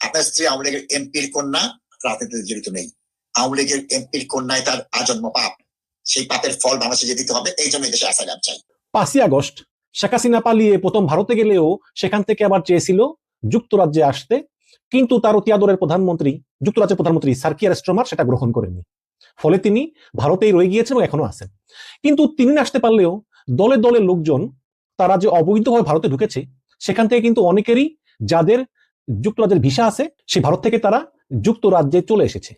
আপনার স্ত্রী আওয়ামী লীগের এমপির কন্যা, রাজনীতিতে জড়িত নেই। আওয়ামী লীগের এমপির কন্যায় তার আজন্ম পাপ। সেই পাপের ফল বাংলাদেশে যে দিতে হবে, এই জন্য দেশে আসাইলাম চাই। পাঁচই আগস্ট, শেখ হাসিনা পালিয়ে প্রথম ভারতে গেলেও সেখান থেকে আবার চেয়েছিল যুক্তরাজ্যে আসতে, কিন্তু তার অতি আদরের প্রধানমন্ত্রী, যুক্তরাজ্যের প্রধানমন্ত্রী সার্কিয়ার স্ট্রমার সেটা গ্রহণ করেননি। ফলে তিনি ভারতেই রয়ে গিয়েছেন এবং এখনও আছেন। কিন্তু তিনি আসতে পারলেও দলে দলে লোকজন, তারা যে অবৈধভাবে ভারতে ঢুকেছে, সেখান থেকে কিন্তু অনেকেরই যাদের যুক্তরাজ্যের ভিসা আছে সেই ভারত থেকে তারা যুক্তরাজ্যে চলে এসেছে।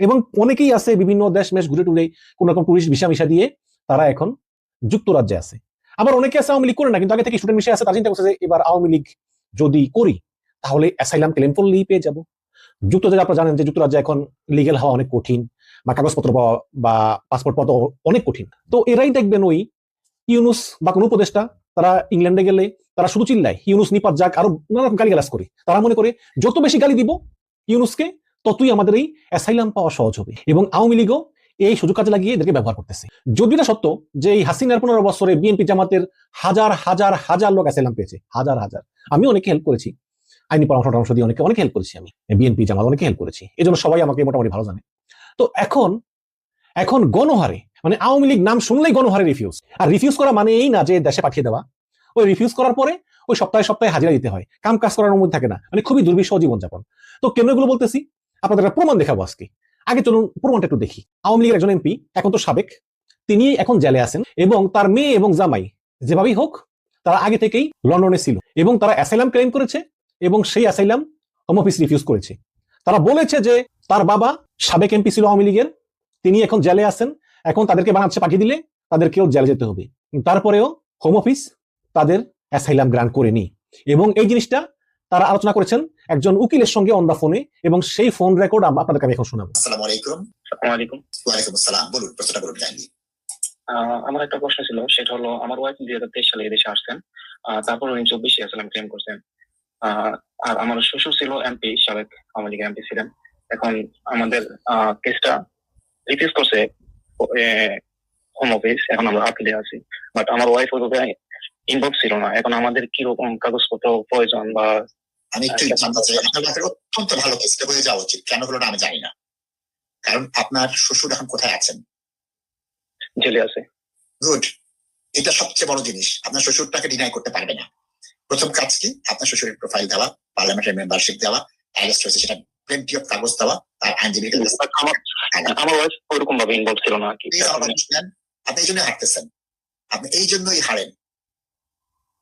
এবং অনেকেই আছে বিভিন্ন দেশ মেশ ঘুরে টুরে কোন রকম টুরিস্ট ভিসা মিশা দিয়ে তারা এখন যুক্তরাজ্যে আছে। আবার অনেকে আছে আওয়ামী লীগ করে না, কিন্তু আগে থেকে স্টুডেন্ট মিশে আছে, তার চিন্তা করছে যে এবার আওয়ামী লীগ যদি করি, তাহলে অ্যাসাইলাম ক্লেম করলেই পেয়ে যাব। যুক্তরাজ্যে আপনারা জানেন যে যুক্তরাজ্যে এখন লিগেল হওয়া অনেক কঠিন, বা কাগজপত্র পাওয়া বা পাসপোর্ট পাওয়া অনেক কঠিন। তো এরাই দেখবেন ওই ইউনুস বা কোনো উপদেষ্টা তারা ইংল্যান্ডে গেলে তারা শুধু চিল্লায়, ইউনুস, নিপাত যাক আরও নানা রকম গালি করে। তারা মনে করে, যত বেশি গালি দিব ইউনুসকে, ততই আমাদের এই অ্যাসাইলাম পাওয়া সহজ হবে। এবং আওয়ামী লীগও এই সুযোগ কাজে লাগিয়ে এদেরকে ব্যবহার করতেছে। যদি এটা সত্য যে এই হাসিনার পনেরো বছরে বিএনপি জামাতের হাজার হাজার হাজার লোক অ্যাসাইলাম পেয়েছে, হাজার হাজার। আমি অনেকে হেল্প করেছি। আইনি পরামর্শ টরামর্শ দিয়ে অনেকে অনেক হেল্প করেছি আমি। বিএনপি জামাত অনেকে হেল্প করেছি। এই জন্য সবাই আমাকে মোটামুটি ভালো জানে। তো এখন এখন গণহারে মানে আওয়ামী লীগ নাম শুনলেই গণহারে রিফিউজ আর রিফিউজ করা মানে এই না যে দেশে পাঠিয়ে দেওয়া। ওই রিফিউজ করার পরে ওই সপ্তাহে সপ্তাহে হাজিরা দিতে হয়। কাম কাজ করার মধ্যে থাকে না। মানে খুবই দুর্বিষহ জীবনযাপন। তো কেন এগুলো বলতেছি, আপনাদের একটা প্রমাণ দেখাবো আজকে। আগে চলুন প্রমাণটা একটু দেখি। আওয়ামী লীগের একজন এমপি এখন তো সাবেক, তিনি এখন জেলে আছেন এবং তার মেয়ে এবং জামাই, যেভাবেই হোক, তারা আগে থেকেই লন্ডনে ছিল এবং তারা অ্যাসাইলাম ক্লেম করেছে এবং সেই অ্যাসাইলাম হোম অফিস রিফিউজ করেছে। তারা বলেছে যে তার বাবা সাবেক এমপি ছিল আওয়ামী লীগের, তিনি এখন জেলে আছেন। এখন তাদেরকে বাংলাদেশে পাঠিয়ে দিলে তাদেরকেও জেলে যেতে হবে। তারপরেও হোম অফিস তাদের অ্যাসাইলাম গ্রান্ট করেনি এবং এই জিনিসটা তারা আলোচনা করেছেন একজন উকিলের সঙ্গে অন দা ফোনে এবং সেই ফোন রেকর্ড আপনাদেরকে আমি এখন শোনাবো। আসসালামু আলাইকুম। ওয়ালাইকুম। ওয়ালাইকুম আসসালাম। বলুন প্রশ্নটা বলুন জানি আহ, আমার একটা প্রশ্ন ছিল সেটা হলো আমার ওয়াইফ দুই হাজার তেইশ সালে এদেশে আসছেন আহ, তারপর উনি চব্বিশে আসলাম ক্লেম করছেন। আহ, আর আমার শ্বশুর ছিল এমপি সাবেক আওয়ামী লীগের এমপি ছিলেন। এখন আমাদের কেসটা রিফিউজ করছে হোম অফিস এখন আমরা আপিলে আছি। বাট আমার ওয়াইফ ওইভাবে ইনভলভ ছিল না। এখন আমাদের কি রকম কাগজপত্র প্রয়োজন বা আমি একটু জানতে চাই আপনার বাপের অত্যন্ত ভালো কেসটা হয়ে যাওয়া উচিত। কেন হলো না আমি জানি না। কারণ আপনার শ্বশুর এখন কোথায় আছেন? জেলে আছে। গুড এটা সবচেয়ে বড় জিনিস। আপনার শ্বশুরটাকে ডিনাই করতে পারবে না। প্রথম কাজ কি? আপনার শ্বশুরের প্রোফাইল দেওয়া পার্লামেন্টের মেম্বারশিপ দেওয়া অ্যারেস্ট হয়েছে সেটা কাগজ দেওয়া? তার আইনজীবীকে আমার ওয়াইফ ওইরকম ভাবে ইনভলভ ছিল না আর কি। শুনেন। আপনি এই জন্য হারতেছেন আপনি এই জন্যই হারেন।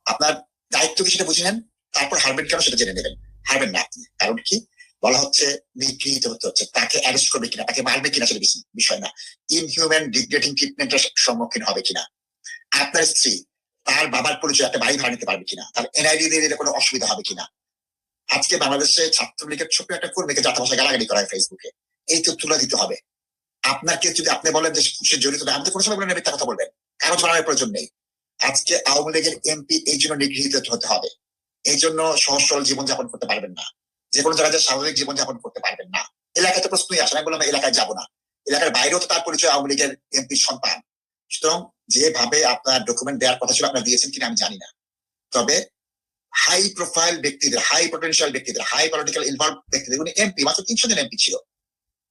আপনার দায়িত্ব কি সেটা বুঝে নেন? তারপর হারবেন কেন সেটা জেনে নেবেন। হারবেন না আপনি। কারণ কি? বলা হচ্ছে নিগৃহীত হতে হচ্ছে। তাকে অ্যারেস্ট করবে কিনা তাকে মারবে কিনা সেটা বিষয় না। ইনহিউম্যান ডিগ্রেডিং ট্রিটমেন্টের সম্মুখীন হবে কিনা? আপনার স্ত্রী তার বাবার পরিচয় একটা বাড়ি ভাড়া নিতে পারবে কিনা? তার এনআইডি দিয়ে কোনো অসুবিধা হবে কিনা? আজকে বাংলাদেশে ছাত্রলীগের ছোট্ট একটা কর্মীকে জাতা ভাষা গালাগালি করা হয় ফেসবুকে এই তথ্যগুলো দিতে হবে। আপনাকে যদি আপনি বলেন যে সে জড়িত না, তো কোনো সময় বলেন মিথ্যা কথা বলবেন। কাগজ বানানোর প্রয়োজন নেই। আজকে আওয়ামী লীগের এমপি এই জন্য নিগৃহীত হতে হবে। এই জন্য সহজ সরল জীবনযাপন করতে পারবেন না। যে কোনো জায়গায় স্বাভাবিক জীবনযাপন করতে পারবেন না। এলাকায় তো প্রশ্নই আসে না বললাম এলাকায় যাব না। এলাকার বাইরেও তো তার পরিচয় আওয়ামী লীগের এমপির সন্তান। সুতরাং যেভাবে আপনার ডকুমেন্ট দেওয়ার কথা ছিল আপনার দিয়েছেন কিনা আমি জানি না। তবে হাই প্রোফাইল ব্যক্তিদের হাই পটেনশিয়াল ব্যক্তিদের হাই পলিটিক্যাল ইনভলভ ব্যক্তিদের, উনি এমপি মাত্র তিনশো জন এমপি ছিল।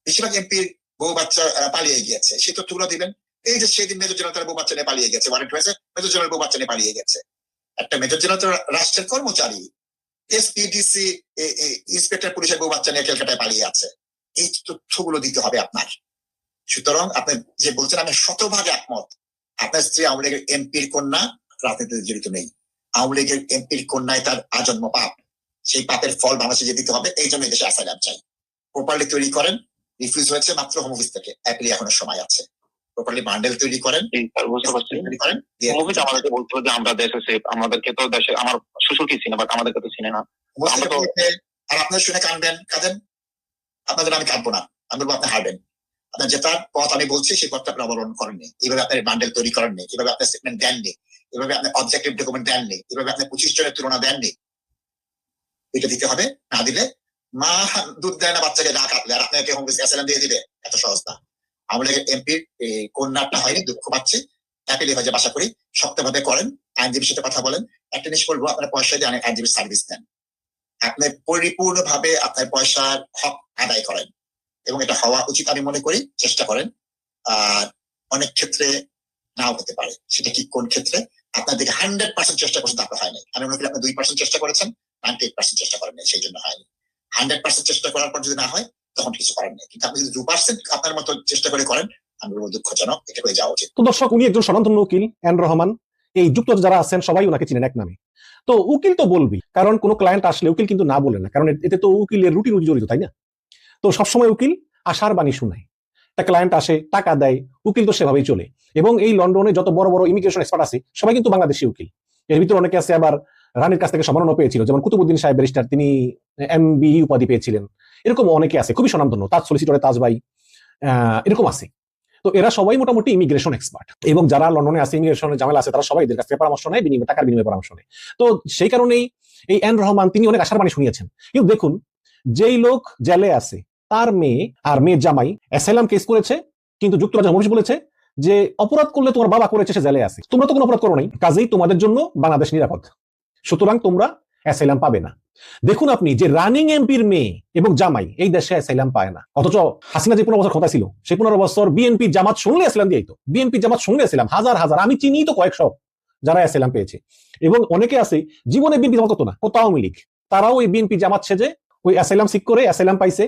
বেশিরভাগ এমপির বউ বাচ্চা পালিয়ে গিয়েছে। সেই তথ্যগুলো দিবেন। এই যে সেদিন মেজর জেনারেল বউ বাচ্চা নিয়ে পালিয়ে গেছে ওয়ারেন্ট হয়েছে, মেজর জেনারেল বউ বাচ্চা নিয়ে পালিয়ে গেছে। একটা মেজর জেনারেল রাষ্ট্রের কর্মচারী এসপিডিসি ইন্সপেক্টর পুলিশের বউ বাচ্চা নিয়ে ক্যালকাটায় পালিয়ে আছে। এই তথ্যগুলো দিতে হবে আপনার। সুতরাং আপনি যে বলছেন, আমি শতভাগ একমত। আপনার স্ত্রী আওয়ামী লীগের এমপির কন্যা, রাজনীতিতে জড়িত নেই। আওয়ামী লীগের এমপির কন্যায় তার আজন্ম পাপ। সেই পাপের ফল বাংলাদেশে যে দিতে হবে এই জন্য দেশে আসাইলাম চাই প্রপারলি তৈরি করেন রিফিউজ হয়েছে মাত্র হোম অফিস থেকে। অ্যাপিলি এখনও সময় আছে। প্রপারলি বান্ডেল তৈরি করেন। আমাদেরকে বলতো যে আমরা দেশে সেফ আমাদেরকে তো দেশে আমার শ্বশুরকে চিনে বাট আমাদেরকে তো চিনে না। আর আপনার শুনে কানবেন কাঁদেন। জন্য আমি কাঁদবো না। আমি বলব আপনি হারবেন। আপনার যেটা পথ আমি বলছি সেই পথটা আপনি অবলম্বন করেননি। এইভাবে আপনার বান্ডেল তৈরি করেননি এভাবে আপনার স্টেটমেন্ট দেননি। এভাবে আপনি অবজেক্টিভ ডকুমেন্ট দেননি, এভাবে আপনি পঁচিশ জনের তুলনা দেননি। এটা দিতে হবে, না দিলে মা দুধ দেয় না, বাচ্চাকে না কাটলে, আর আপনাকে হোম অ্যাসেলাম দিয়ে দিবে, এত সহজ না। লীগের এমপির কন্যাটা হয়নি, দুঃখ পাচ্ছি। অ্যাপিলি হয়ে আশা করি, শক্তভাবে করেন, আইনজীবীর সাথে কথা বলেন, একটা জিনিস বলব, আপনার পয়সা দিয়ে আইনজীবীর সার্ভিস দেন আপনি পরিপূর্ণভাবে আপনার পয়সার হক আদায় করেন, এবং এটা হওয়া উচিত আমি মনে করি, চেষ্টা করেন। আর অনেক ক্ষেত্রে নাও হতে পারে, সেটা কি কোন ক্ষেত্রে? আপনার দিকে হান্ড্রেড পার্সেন্ট চেষ্টা করছেন তারপর হয়নি আমি মনে করি আপনি দুই পার্সেন্ট চেষ্টা করেছেন নাইনটি এইট পার্সেন্ট চেষ্টা করেন সেই জন্য হয়নি হান্ড্রেড পার্সেন্ট চেষ্টা করার পর যদি না হয়, তখন কিছু করেন নাই। কিন্তু আপনি যদি দু পার্সেন্ট আপনার মতো চেষ্টা করে করেন আমি বলব দুঃখজনক, এটা করে যাওয়া উচিত। তো দর্শক, উনি একজন স্বনামধন্য উকিল, এন রহমান। এই যুক্তরাজ্যে যারা আছেন, সবাই ওনাকে চিনেন, এক নামে। তো উকিল তো বলবি কারণ কোনো ক্লায়েন্ট আসলে উকিল কিন্তু না বলে না, কারণ এতে তো উকিলের রুটি রুটি জড়িত, তাই না? তো সবসময় উকিল আশার বাণী শুনায় একটা ক্লায়েন্ট আসে, টাকা দেয়, উকিল তো সেভাবেই চলে। এবং এই লন্ডনে যত বড় বড় ইমিগ্রেশন এক্সপার্ট আছে, সবাই কিন্তু বাংলাদেশি উকিল। এর ভিতরে অনেকে আছে আবার রানীর কাছ থেকে সম্মাননা পেয়েছিল, যেমন কুতুবুদ্দিন সাহেব ব্যারিস্টার তিনি এমবি উপাধি পেয়েছিলেন। এরকম অনেকে আছে, খুবই স্বনামধন্য, তাজ সলিসিটরে তাজ ভাই এরকম আছে। তো এরা সবাই মোটামুটি ইমিগ্রেশন এক্সপার্ট এবং যারা লন্ডনে আছে ইমিগ্রেশনের ঝামেলা আছে, তারা সবাই এদের কাছ থেকে পরামর্শ নেয়, বিনিময়, টাকার বিনিময়ে পরামর্শ নেয়। তো সেই কারণেই এই এন রহমান, তিনি অনেক আশার বাণী শুনিয়েছেন। কিন্তু দেখুন, যেই লোক জেলে আছে তার মেয়ে আর মেয়ের জামাই অ্যাসাইলাম কেস করেছে, কিন্তু যুক্তরাজ্য মহিষ বলেছে যে অপরাধ করলে তোমার বাবা করেছে, সে জেলে আছে। তোমরা তো কোনো অপরাধ করো নাই। কাজেই তোমাদের জন্য বাংলাদেশ নিরাপদ। সুতরাং তোমরা অ্যাসাইলাম পাবে না। দেখুন আপনি যে রানিং এমপির মেয়ে এবং জামাই, এই দেশে অ্যাসাইলাম পায় না। অথচ হাসিনা যে পনেরো বছর কথা ছিল, সেই পনেরো বছর বিএনপি জামাত শুনলে অ্যাসাইলাম দিয়ে বিএনপি জামাত শুনলে অ্যাসাইলাম হাজার হাজার, আমি চিনি তো কয়েকশো যারা অ্যাসাইলাম পেয়েছে। এবং অনেকে আছে, জীবনে বিএনপি জামাত কত না কত আওয়ামী তারাও ওই বিএনপি জামাত সেজে ওই অ্যাসাইলাম সিক করে অ্যাসাইলাম পাইছে।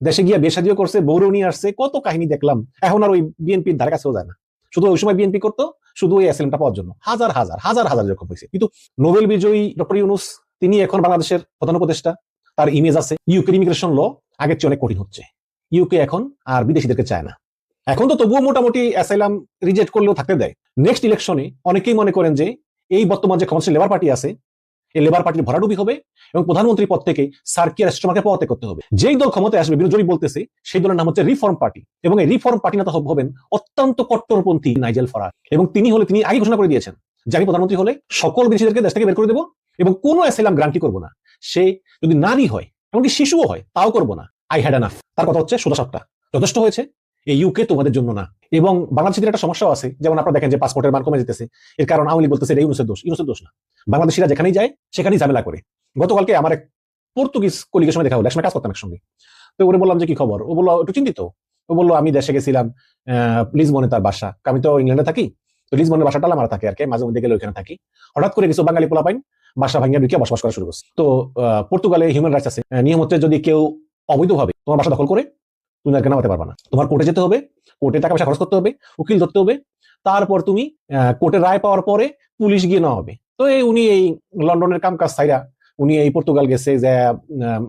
দেশে গিয়ে বেসাদিও করছে বৌরেও নিয়ে আসছে, কত কাহিনী দেখলাম। এখন আর ওই বিএনপির ধারে কাছেও যায় না। শুধু ওই সময় বিএনপি করতো, শুধু ওই অ্যাসাইলামটা পাওয়ার জন্য। হাজার হাজার হাজার হাজার এরকম হয়েছে। কিন্তু নোবেল বিজয়ী ডক্টর ইউনুস, তিনি এখন বাংলাদেশের প্রধান উপদেষ্টা। তার ইমেজ আছে ইউকে ইমিগ্রেশন ল আগের চেয়ে অনেক কঠিন হচ্ছে। ইউকে এখন আর বিদেশিদেরকে চায় না। এখন তো তবুও মোটামুটি অ্যাসাইলাম রিজেক্ট করলেও থাকতে দেয়। নেক্সট ইলেকশনে অনেকেই মনে করেন যে, এই বর্তমান যে ক্ষমতাসীন লেবার পার্টি আছে লেবার পার্টির ভরাডুবি হবে এবং প্রধানমন্ত্রী পদ থেকে সার্কিয়ার স্টমাকে পদত্যাগ করতে হবে। যেই দল ক্ষমতায় আসবে, বিরোধী বলতেছে, সেই দলের নাম হচ্ছে রিফর্ম পার্টি এবং এই রিফর্ম পার্টি নেতা হবেন অত্যন্ত কট্টরপন্থী নাইজেল ফরার এবং তিনি হলে তিনি আগে ঘোষণা করে দিয়েছেন যে আমি প্রধানমন্ত্রী হলে সকল বিদেশিদেরকে দেশ থেকে বের করে দেবো এবং কোনো অ্যাসাইলাম গ্রান্টি করব না। সে যদি নারী হয়, এমনকি শিশুও হয়, তাও করব না। আই হ্যাড এনাফ তার কথা হচ্ছে সোজা সবটা যথেষ্ট হয়েছে। এই ইউকে তোমাদের জন্য না। এবং বাংলাদেশের একটা সমস্যাও আছে, যেমন আপনারা দেখেন যে পাসপোর্টের মান কমে যেতেছে। এর কারণ আওয়ামী লীগ বলতেছে এটা ইউনুসের দোষ ইউনুসের দোষ না। বাংলাদেশিরা যেখানেই যায়, সেখানেই ঝামেলা করে। গতকালকে আমার এক পর্তুগিজ কলিগের সময় দেখা হলো একসময় কাজ করতাম একসঙ্গে। তো ওরে বললাম যে, কি খবর? ও বলল, একটু চিন্তিত। ও বলল, আমি দেশে গেছিলাম, আহ, লিসবনে তার বাসা। আমি তো ইংল্যান্ডে থাকি। তো লিসবনের বাসাটা আমার থাকে আর কি, মাঝে মধ্যে গেলে ওইখানে থাকি। হঠাৎ করে কিছু বাঙালি পোলা পাইন বাসা ভাঙিয়া ঢুকিয়ে বসবাস করা শুরু করছে। তো পর্তুগালে হিউম্যান রাইটস আছে। নিয়ম হচ্ছে যদি কেউ অবৈধভাবে তোমার বাসা দখল করে তুমি তাকে নামাতে পারবা না। তোমার কোর্টে যেতে হবে কোর্টে টাকা পয়সা খরচ করতে হবে উকিল ধরতে হবে তারপর তুমি আহ, কোর্টের রায় পাওয়ার পরে পুলিশ গিয়ে নেওয়া হবে। তো এই উনি এই লন্ডনের কাম কাজ সাইরা উনি এই পর্তুগাল গেছে যে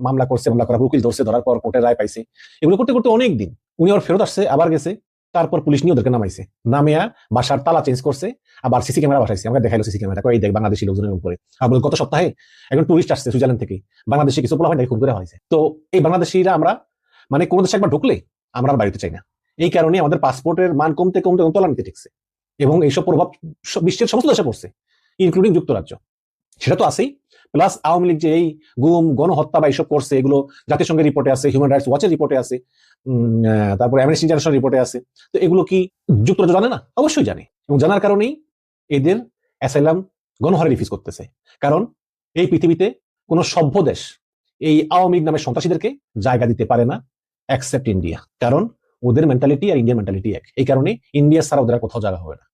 মামলা করছে মামলা করার উকিল ধরছে ধরার পর কোর্টের রায় পাইছে। এগুলো করতে করতে অনেক দিন। উনি আবার ফেরত আসছে আবার গেছে তারপর পুলিশ নিয়ে ওদেরকে নামাইছে। নামিয়া বাসার তালা চেঞ্জ করছে আবার সিসি ক্যামেরা বসাইছে। আমাকে দেখাইলো সিসি ক্যামেরা এই দেখ বাংলাদেশি লোকজনের উপরে। আর বলে, গত সপ্তাহে একজন টুরিস্ট আসছে সুইজারল্যান্ড থেকে। বাংলাদেশে কিছু পোলা হয় খুন করে হয়েছে। তো এই বাংলাদেশিরা আমরা মানে কোনো দেশে একবার ঢুকলে আমরা আর বাড়িতে চাই না। এই কারণে আমাদের পাসপোর্টের মান কমতে কমতে তলানিতে ঠেকছে এবং এইসব প্রভাব বিশ্বের সমস্ত দেশে পড়ছে ইনক্লুডিং যুক্তরাজ্য। সেটা তো আছেই। প্লাস আওয়ামী লীগ যে এই গুম, গণহত্যা বা এইসব করছে, এগুলো জাতিসংঘের রিপোর্টে আছে হিউম্যান রাইটস ওয়াচের রিপোর্টে আছে তারপরে অ্যামনেস্টি ইন্টারন্যাশনাল রিপোর্টে আছে। তো এগুলো কি যুক্তরাজ্য জানে না? অবশ্যই জানে। এবং জানার কারণেই এদের অ্যাসাইলাম গণহারে রিফিউজ করতেছে। কারণ এই পৃথিবীতে কোনো সভ্য দেশ এই আওয়ামী লীগ নামের সন্ত্রাসীদেরকে জায়গা দিতে পারে না। অ্যাকসেপ্ট ইন্ডিয়া কারণ ওদের মেন্টালিটি আর ইন্ডিয়ার মেন্টালিটি এক। এই কারণে ইন্ডিয়া ছাড়া ওদের কোথাও জায়গা হবে না।